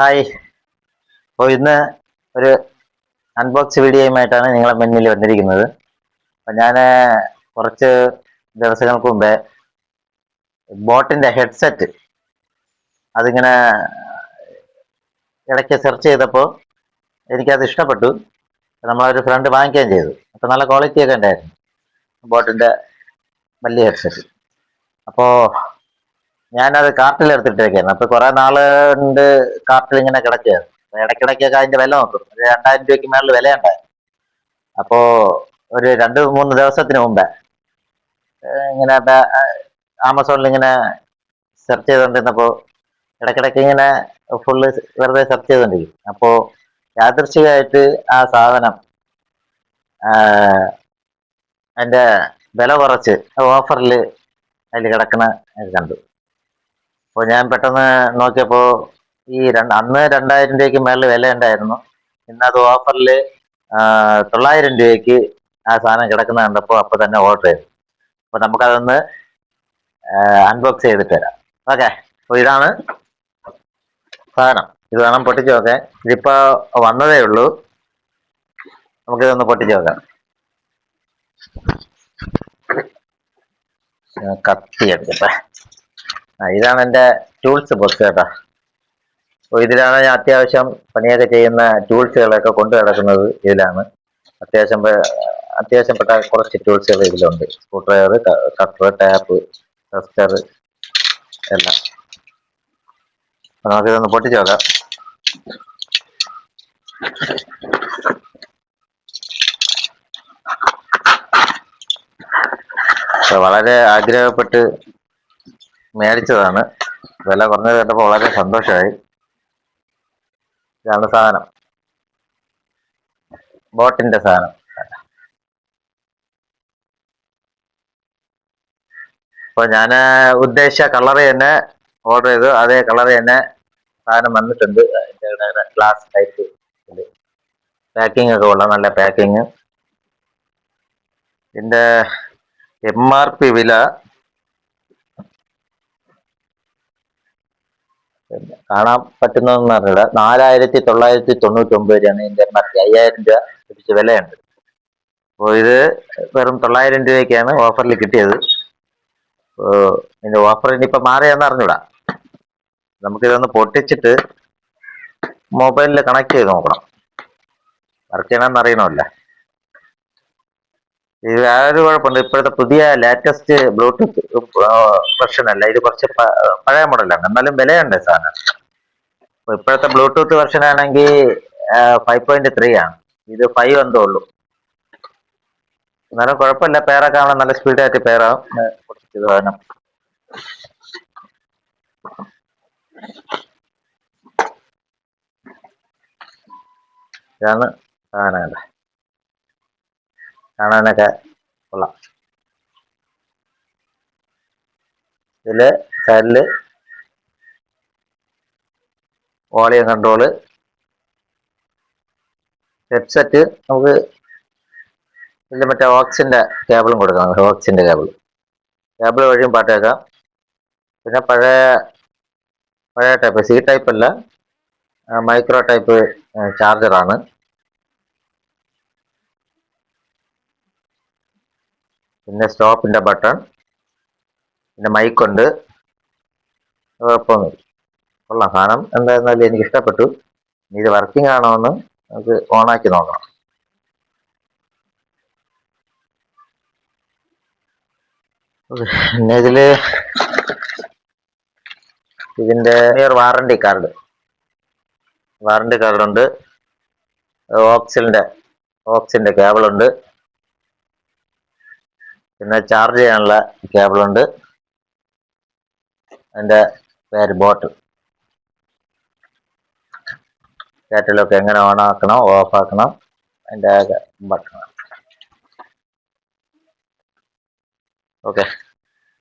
Hi അപ്പോൾ ഇന്ന് ഒരു അൺബോക്സ് വീഡിയോയുമായിട്ടാണ് നിങ്ങളെ മുന്നിൽ വന്നിരിക്കുന്നത്. അപ്പം ഞാൻ കുറച്ച് ദിവസങ്ങൾക്ക് മുമ്പേ ബോട്ടിന്റെ ഹെഡ്സെറ്റ് അതിങ്ങനെ ഇടയ്ക്ക് സെർച്ച് ചെയ്തപ്പോൾ എനിക്കത് ഇഷ്ടപ്പെട്ടു. നമ്മളൊരു ഫ്രണ്ട് വാങ്ങിക്കുകയും ചെയ്തു. അപ്പം നല്ല ക്വാളിറ്റിയൊക്കെ ഉണ്ടായിരുന്നു. ബോട്ടിന്റെ വലിയ ഹെഡ്സെറ്റ് അപ്പോൾ ഞാനത് കാർട്ടിൽ എടുത്തിട്ടേക്കായിരുന്നു. അപ്പോൾ കുറേ നാളുണ്ട് കാർട്ടിൽ ഇങ്ങനെ കിടക്കുകയായിരുന്നു ഇടയ്ക്കിടയ്ക്കൊക്കെ അതിന്റെ വില നോക്കും. രണ്ടായിരം രൂപയ്ക്ക് മേളിൽ വിലയുണ്ടായിരുന്നു. അപ്പോ ഒരു രണ്ട് മൂന്ന് ദിവസത്തിന് മുമ്പേ ഇങ്ങനെ ആമസോണിൽ ഇങ്ങനെ സെർച്ച് ചെയ്തോണ്ടിരുന്നപ്പോ ഇടയ്ക്കിടയ്ക്ക് ഇങ്ങനെ ഫുള്ള് വെറുതെ സെർച്ച് ചെയ്തുകൊണ്ടിരിക്കും അപ്പോ യാദൃശികമായിട്ട് ആ സാധനം അതിന്റെ വില കുറച്ച് ഓഫറിൽ അതിൽ കിടക്കണ കണ്ടു. അപ്പോൾ ഞാൻ പെട്ടെന്ന് നോക്കിയപ്പോൾ ഈ രണ്ട് അന്ന് രണ്ടായിരം രൂപയ്ക്ക് മേളിൽ വില ഉണ്ടായിരുന്നു ഇന്ന് അത് ഓഫറിൽ തൊള്ളായിരം രൂപയ്ക്ക് ആ സാധനം കിടക്കുന്ന കണ്ടപ്പോൾ അപ്പോൾ തന്നെ ഓർഡർ ചെയ്തു. അപ്പോൾ നമുക്കതൊന്ന് അൺബോക്സ് ചെയ്തിട്ട് തരാം ഓക്കെ അപ്പോൾ ഇതാണ് സാധനം. ഇത് വേണം പൊട്ടിച്ച് നോക്കാൻ ഇതിപ്പോൾ വന്നതേ ഉള്ളൂ. നമുക്കിതൊന്ന് പൊട്ടിച്ച് നോക്കാം കത്തി എടുക്കട്ടെ ഇതാണ് എന്റെ ടൂൾസ് ബോക്സ് കേട്ടോ. അപ്പോൾ ഇതിലാണ് ഞാൻ അത്യാവശ്യം പണിയൊക്കെ ചെയ്യുന്ന ടൂൾസുകളൊക്കെ കൊണ്ടു കിടക്കുന്നത് ഇതിലാണ്. അത്യാവശ്യം അത്യാവശ്യം അത്യാവശ്യപ്പെട്ട കുറച്ച് ടൂൾസുകൾ ഇതിലുണ്ട്. Screwdriver cutter tap tester എല്ലാം. നമുക്കിതൊന്ന് പൊട്ടിച്ചു നോക്കാം. വളരെ ആഗ്രഹപ്പെട്ട് മേടിച്ചതാണ്. വില കുറഞ്ഞത് കേട്ടപ്പോൾ വളരെ സന്തോഷമായി ഇതാണ് സാധനം. ബോട്ടിന്റെ സാധനം. അപ്പോൾ ഞാൻ ഉദ്ദേശിച്ച കളർ തന്നെ ഓർഡർ ചെയ്തു. അതേ കളർ തന്നെ സാധനം വന്നിട്ടുണ്ട്. ഗ്ലാസ് ടൈപ്പ് പാക്കിംഗ് ഒക്കെ ഉള്ള നല്ല പാക്കിങ് ഇതിന്റെ എം ആർ പി വില കാണാൻ പറ്റുന്നതെന്ന് പറഞ്ഞാൽ നാലായിരത്തി തൊള്ളായിരത്തി തൊണ്ണൂറ്റി ഒമ്പത് രൂപയാണ് ഇതിന്റെ എം അയ്യായിരം രൂപ പിടിച്ച വിലയുണ്ട്. അപ്പോൾ ഇത് വെറും തൊള്ളായിരം രൂപയ്ക്കാണ് ഓഫറിൽ കിട്ടിയത്. ഇതിന്റെ ഓഫർ ഇനിയിപ്പോൾ മാറിയാന്ന് അറിഞ്ഞൂടാ. നമുക്കിതൊന്ന് പൊട്ടിച്ചിട്ട് മൊബൈലിൽ കണക്ട് ചെയ്ത് നോക്കണം. വർക്ക് ചെയ്യണമെന്ന് അറിയണമല്ലോ. വേറൊരു കുഴപ്പമുണ്ട്. ഇപ്പോഴത്തെ പുതിയ ലേറ്റസ്റ്റ് ബ്ലൂടൂത്ത് വെർഷൻ അല്ല. ഇത് കുറച്ച് പഴയ മോഡലാണ് എന്നാലും വിലയുണ്ട് സാധനം. ഇപ്പോഴത്തെ ബ്ലൂടൂത്ത് വെർഷൻ ആണെങ്കിൽ ഫൈവ് പോയിന്റ് ത്രീ ആണ്. ഇത് ഫൈവ് എന്തോ ഉള്ളൂ. എന്നാലും കുഴപ്പമില്ല. പേരൊക്കെ ആവണം. നല്ല സ്പീഡായിട്ട് പേരാവും കുറച്ച് സാധനം ഇതാണ് സാധനം കണ്ടോ കാണാനൊക്കെ കൊള്ളാം. ഇതിൽ സൈഡിൽ വോളിയം കൺട്രോൾ ഹെഡ്സെറ്റ് നമുക്ക് ഇതിൽ മറ്റേ ഓക്സിന്റെ കേബിളും കൊടുക്കാം ഓക്സിന്റെ കേബിൾ. കേബിൾ വഴിയും പാട്ട് കേൾക്കാം പിന്നെ പഴയ പഴയ ടൈപ്പ് സി ടൈപ്പ് അല്ല മൈക്രോ ടൈപ്പ് ചാർജറാണ്. പിന്നെ സ്റ്റോപ്പിന്റെ ബട്ടൺ പിന്നെ മൈക്കുണ്ട് കുഴപ്പമൊന്നുമില്ല കൊള്ളാം. സാധനം എന്തായിരുന്നാലും എനിക്ക് ഇഷ്ടപ്പെട്ടു. ഇനി ഇത് വർക്കിംഗ് ആണോ എന്ന് നമുക്ക് ഓണാക്കി നോക്കണം പിന്നെ ഇതിൽ ഇതിന്റെ ഒരു വാറണ്ടി കാർഡ് വാറണ്ടി കാർഡുണ്ട് ഓക്സിലിന്റെ ഓക്സിന്റെ കേബിൾ ഉണ്ട്. പിന്നെ ചാർജ് ചെയ്യാനുള്ള കേബിൾ ഉണ്ട്. അതിന്റെ പേര് ബോട്ട് കേറ്റലൊക്കെ എങ്ങനെ ഓൺ ആക്കണം ഓഫ് ആക്കണം അതിന്റെ ബട്ടൺ ഓക്കെ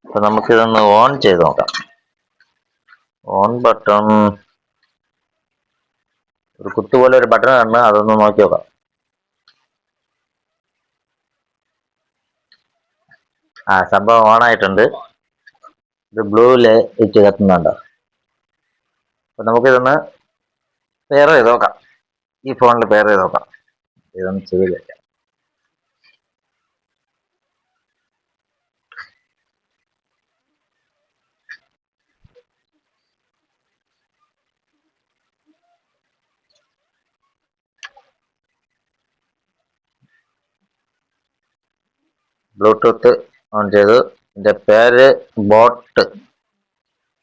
അപ്പം നമുക്കിതൊന്ന് ഓൺ ചെയ്ത് നോക്കാം. ഓൺ ബട്ടൺ ഒരു കുത്തുപോലെ ഒരു ബട്ടൺ കാണുന്നത് അതൊന്ന് നോക്കി നോക്കാം. ആ സംഭവം ഓൺ ആയിട്ടുണ്ട് ഇത് ബ്ലൂ ഇറ്റ് കത്തുന്നുണ്ടോ. അപ്പൊ നമുക്കിതൊന്ന് പെയർ ചെയ്ത് നോക്കാം. ഈ ഫോണിൽ പെയർ ചെയ്ത് നോക്കാം. ഇതൊന്ന് ചെയ്യില്ല ബ്ലൂടൂത്ത് ഓൺ ചെയ്തു. ഇതിന്റെ പേര് boat.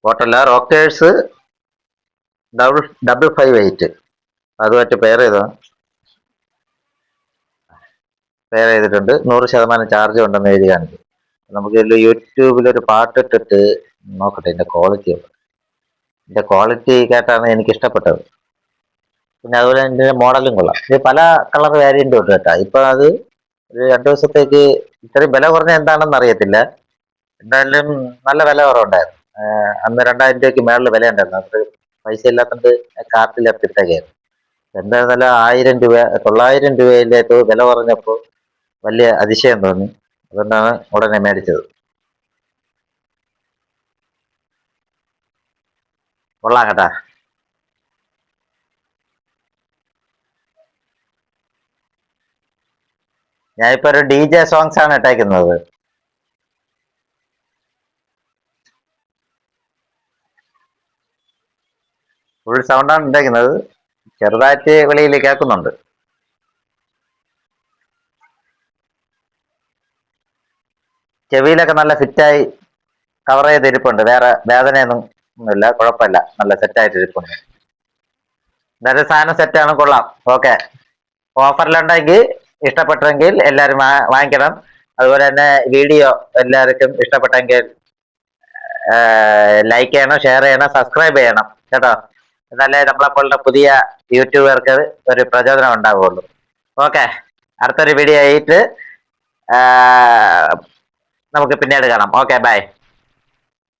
ബോട്ടല്ല Rockerz double double five eight അതുമായിട്ട് പെയർ ചെയ്തോ പെയർ ചെയ്തിട്ടുണ്ട്. നൂറ് ശതമാനം ചാർജ് ഉണ്ടെന്ന് എഴുതി നമുക്ക് ഇതിൽ യൂട്യൂബിൽ ഒരു പാട്ട് ഇട്ടിട്ട് നോക്കട്ടെ ഇതിന്റെ ക്വാളിറ്റി ഇതിന്റെ ക്വാളിറ്റി കേട്ടാണ് എനിക്ക് ഇഷ്ടപ്പെട്ടത്. പിന്നെ അതുപോലെ ഇതിന്റെ മോഡലും കൊള്ളാം. ഇത് പല കളർ വേരിയന്റ് ഉണ്ട് കേട്ടോ. ഇപ്പൊ അത് ഒരു രണ്ടു ദിവസത്തേക്ക് ഇത്രയും വില കുറഞ്ഞ എന്താണെന്ന് അറിയത്തില്ല. എന്തായാലും നല്ല വില കുറവുണ്ടായിരുന്നു. അന്ന് രണ്ടായിരം രൂപയ്ക്ക് മേളിൽ വില ഉണ്ടായിരുന്നു അത് പൈസ ഇല്ലാത്തത് കാർട്ടിൽ ഇട്ടേക്കായിരുന്നു. എന്തായിരുന്നാലും ആയിരം രൂപ തൊള്ളായിരം രൂപയിലേക്ക് വില കുറഞ്ഞപ്പോൾ വലിയ അതിശയം തോന്നി. അതുകൊണ്ടാണ് ഉടനെ മേടിച്ചത്. കൊള്ളാം കേട്ടാ. ഞാനിപ്പോ ഒരു ഡി ജെ സോങ്സ് ആണ് ഇട്ടേക്കുന്നത്. ഫുൾ സൗണ്ടാണ് ഇട്ടേക്കുന്നത്. ചെറുതായിട്ട് വെളിയിൽ കേൾക്കുന്നുണ്ട്. ചെവിയിലൊക്കെ നല്ല ഫിറ്റായി കവർ ചെയ്ത് ഇരിപ്പുണ്ട് വേറെ വേദനയൊന്നും ഒന്നുമില്ല കുഴപ്പമില്ല. നല്ല സെറ്റായിട്ട് ഇരിപ്പുണ്ട് എന്തായാലും സാധനം സെറ്റാണ് കൊള്ളാം. ഓക്കെ ഓഫറിലുണ്ടെങ്കിൽ ഇഷ്ടപ്പെട്ടെങ്കിൽ എല്ലാവരും വാങ്ങിക്കണം. അതുപോലെ തന്നെ വീഡിയോ എല്ലാവർക്കും ഇഷ്ടപ്പെട്ടെങ്കിൽ ലൈക്ക് ചെയ്യണം ഷെയർ ചെയ്യണം സബ്സ്ക്രൈബ് ചെയ്യണം കേട്ടോ. എന്നാലേ നമ്മളെ പോലുള്ള പുതിയ യൂട്യൂബർക്ക് ഒരു പ്രചോദനം ഉണ്ടാവുകയുള്ളൂ ഓക്കെ അടുത്തൊരു വീഡിയോ ആയിട്ട് നമുക്ക് പിന്നീട് കാണാം. Okay bye